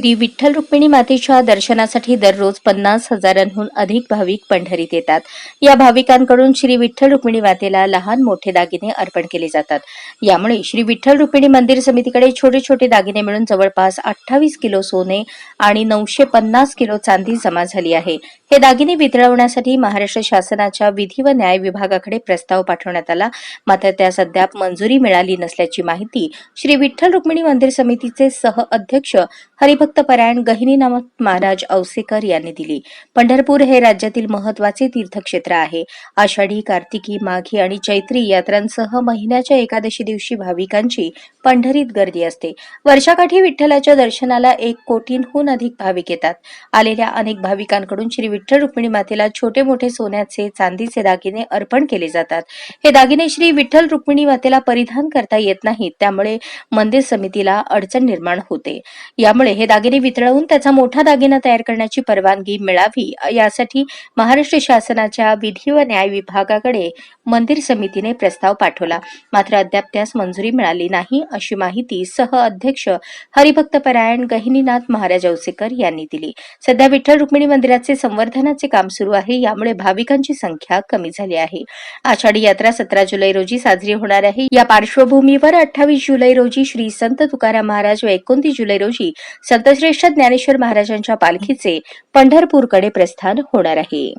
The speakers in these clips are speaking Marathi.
श्री विठ्ठल रुक्मिणी मातेच्या दर्शनासाठी दररोज पन्नास हजारांहून अधिक भाविक पंढरीत येतात. या भाविकांकडून श्री विठ्ठल रुक्मिणी मातेला लहान मोठे दागिने अर्पण केले जातात. यामुळे श्री विठ्ठल रुक्मिणी मंदिर समितीकडे छोटे छोटे दागिने मिळून जवळपास अठ्ठावीस किलो सोने आणि नऊशे पन्नास किलो चांदी जमा झाली आहे. हे दागिने वितळवण्यासाठी महाराष्ट्र शासनाच्या विधी व न्याय विभागाकडे प्रस्ताव पाठवण्यात आला. मात्र त्यास अद्याप मंजुरी मिळाली नसल्याची माहिती श्री विठ्ठल रुक्मिणी मंदिर समितीचे सह अध्यक्ष हरिभक्त परायण गहिनीनाथ महाराज औसेकर यांनी दिली. पंढरपूर हे राज्यातील महत्त्वाचे तीर्थक्षेत्र आहे. आषाढी कार्तिकी माघी आणि चैत्री यात्रांसह महिन्याच्या एकादशी दिवशी भाविकांची पंढरीत गर्दी असते. वर्षाकाठी विठ्ठलाच्या दर्शनाला एक कोटींहून अधिक भाविक येतात. आलेल्या अनेक भाविकांकडून श्री विठ्ठल रुक्मिणी मातेला छोटे मोठे सोन्याचे चांदीचे दागिने अर्पण केले जातात. हे दागिने श्री विठ्ठल रुक्मिणी मातेला परिधान करता येत नाहीत त्यामुळे मंदिर समितीला अडचण निर्माण होते. यामुळे हे दागिने दागिने वितळवून त्याचा मोठा दागिना तयार करण्याची परवानगी मिळावी यासाठी महाराष्ट्र शासनाच्या विधी व न्याय विभागाकडे मंदिर समितीने प्रस्ताव पाठवला. मात्र अद्याप त्यास मंजुरी मिळाली नाही अशी माहिती सह अध्यक्ष हरिभक्त परायण गहिनीनाथ महाराज औसेकर यांनी दिली. सध्या विठ्ठल रुक्मिणी मंदिराचे संवर्धनाचे काम सुरू आहे यामुळे भाविकांची संख्या कमी झाली आहे. आषाढी यात्रा सतरा जुलै रोजी साजरी होणार आहे. या पार्श्वभूमीवर अठ्ठावीस जुलै रोजी श्री संत तुकाराम महाराज व एकोणतीस जुलै रोजी संत संतश्रेष्ठ ज्ञानेश्वर महाराजांच्या पालखीचे पंढरपूरकडे प्रस्थान होणार आहे.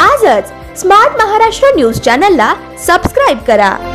आजच स्मार्ट महाराष्ट्र न्यूज चॅनलला सबस्क्राईब करा.